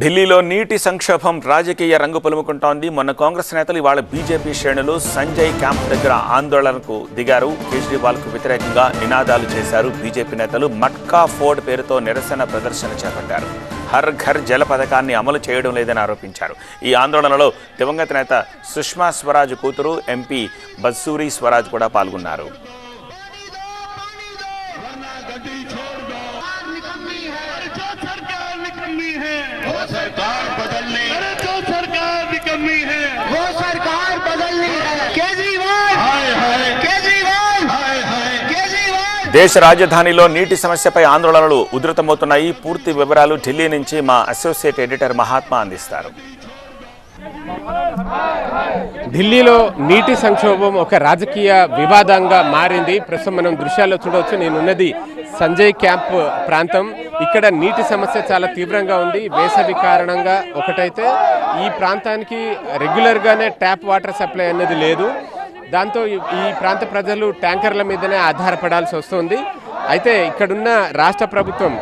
ఢిల్లీలో నీటి సంక్షోభం రాజకీయ రంగు పులుముకుంటోంది. మొన్న కాంగ్రెస్ నేతలు ఇవాళ బీజేపీ శ్రేణులు సంజయ్ క్యాంప్ దగ్గర ఆందోళనకు దిగారు. కేజ్రీవాల్కు వ్యతిరేకంగా నినాదాలు చేశారు బీజేపీ నేతలు. మట్కా ఫోర్డ్ పేరుతో నిరసన ప్రదర్శన చేపట్టారు. హర్ ఘర్ జల పథకాన్ని అమలు చేయడం లేదని ఆరోపించారు. ఈ ఆందోళనలో దివంగత నేత సుష్మా స్వరాజ్ కూతురు ఎంపీ బస్సూరి స్వరాజ్ కూడా పాల్గొన్నారు. निकम्मी है अरे जो सरकार निकम्मी है वो सरकार बदलनी अरे जो सरकार निकम्मी है वो सरकार बदलनी है केजरीवाल हाय हाय केजरीवाल हाय हाय केजरीवाल దేశ రాజధానిలో నీటి సమస్యపై ఆందోళనలు ఉధృతమవుతున్నాయి పూర్తి వివరాలు ఢిల్లీ నుంచి మా అసోసియేట్ ఎడిటర్ మహాత్మా అందిస్తారు ఢిల్లీలో నీటి సంక్షోభం ఒక రాజకీయ వివాదంగా మారింది ప్రస్తుతం మనం దృశ్యాల్లో చూడవచ్చు నేనున్నది సంజయ్ క్యాంప్ ప్రాంతం ఇక్కడ నీటి సమస్య చాలా తీవ్రంగా ఉంది. వేసవి కారణంగా ఒకటైతే ఈ ప్రాంతానికి రెగ్యులర్గానే ట్యాప్ వాటర్ సప్లై అనేది లేదు. దాంతో ఈ- ప్రాంత ప్రజలు ట్యాంకర్ల మీదనే ఆధారపడాల్సి వస్తుంది. అయితే ఇక్కడున్న రాష్ట్ర ప్రభుత్వం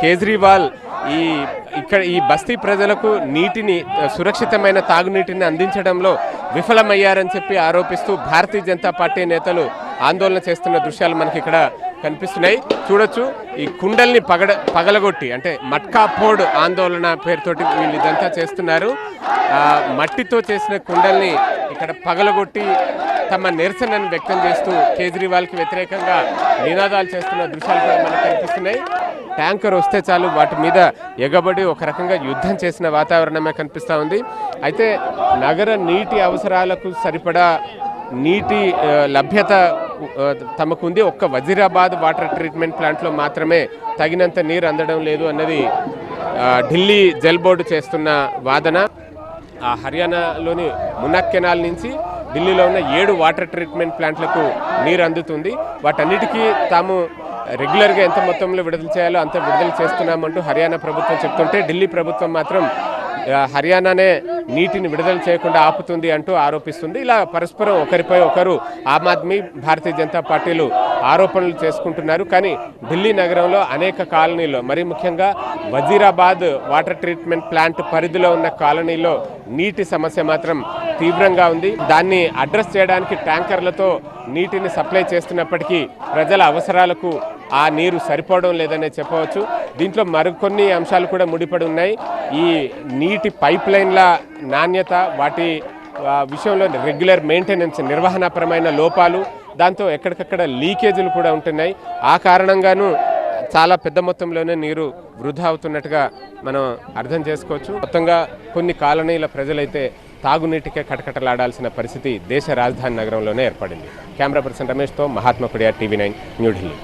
కేజ్రీవాల్ ఈ ఇక్కడ ఈ బస్తీ ప్రజలకు నీటిని సురక్షితమైన తాగునీటిని అందించడంలో విఫలమయ్యారని చెప్పి ఆరోపిస్తూ భారతీయ జనతా పార్టీ నేతలు ఆందోళన చేస్తున్న దృశ్యాలు మనకి ఇక్కడ కనిపిస్తున్నాయి. చూడొచ్చు ఈ కుండల్ని పగడ పగలగొట్టి అంటే మట్కా పోడ్ ఆందోళన పేరుతోటి వీళ్ళు ఇదంతా చేస్తున్నారు మట్టితో చేసిన కుండల్ని ఇక్కడ పగలగొట్టి తమ నిరసనను వ్యక్తం చేస్తూ కేజ్రీవాల్కి వ్యతిరేకంగా నినాదాలు చేస్తున్న దృశ్యాలు కూడా మనకు కనిపిస్తున్నాయి. ట్యాంకర్ వస్తే చాలు వాటి మీద ఎగబడి ఒక రకంగా యుద్ధం చేసిన వాతావరణమే కనిపిస్తూ ఉంది. అయితే నగర నీటి అవసరాలకు సరిపడా నీటి లభ్యత తమకుంది ఒక్క వజీరాబాద్ వాటర్ ట్రీట్మెంట్ ప్లాంట్లో మాత్రమే తగినంత నీరు అందడం లేదు అన్నది ఢిల్లీ జల్ బోర్డు చేస్తున్న వాదన. ఆ హర్యానాలోని మునక్కెనాల్ నుంచి ఢిల్లీలో ఉన్న ఏడు వాటర్ ట్రీట్మెంట్ ప్లాంట్లకు నీరు అందుతుంది. వాటన్నిటికీ తాము రెగ్యులర్గా ఎంత మొత్తంలో విడుదల చేయాలో అంత విడుదల చేస్తున్నామంటూ హర్యానా ప్రభుత్వం చెప్తుంటే ఢిల్లీ ప్రభుత్వం మాత్రం హర్యానానే నీటిని విడుదల చేయకుండా ఆపుతుంది అంటూ ఆరోపిస్తుంది. ఇలా పరస్పరం ఒకరిపై ఒకరు ఆమ్ ఆద్మీ భారతీయ జనతా పార్టీలు ఆరోపణలు చేసుకుంటున్నారు. కానీ ఢిల్లీ నగరంలో అనేక కాలనీలో మరీ ముఖ్యంగా వజీరాబాద్ వాటర్ ట్రీట్మెంట్ ప్లాంట్ పరిధిలో ఉన్న కాలనీలో నీటి సమస్య మాత్రం తీవ్రంగా ఉంది. దాన్ని అడ్రస్ చేయడానికి ట్యాంకర్లతో నీటిని సప్లై చేస్తున్నప్పటికీ ప్రజల అవసరాలకు ఆ నీరు సరిపోవడం లేదనే చెప్పవచ్చు. దీంట్లో మరికొన్ని అంశాలు కూడా ముడిపడి ఉన్నాయి. ఈ నీటి పైప్ లైన్ల నాణ్యత వాటి విషయంలో రెగ్యులర్ మెయింటెనెన్స్ నిర్వహణపరమైన లోపాలు దాంతో ఎక్కడికక్కడ లీకేజీలు కూడా ఉంటున్నాయి. ఆ కారణంగాను చాలా పెద్ద మొత్తంలోనే నీరు వృధా అవుతున్నట్టుగా మనం అర్థం చేసుకోవచ్చు. మొత్తంగా కొన్ని కాలనీల ప్రజలైతే తాగునీటికే కటకటలాడాల్సిన పరిస్థితి దేశ రాజధాని నగరంలోనే ఏర్పడింది. కెమెరా పర్సన్ రమేష్తో మహాత్మా కుడియా టీవీ నైన్ న్యూఢిల్లీ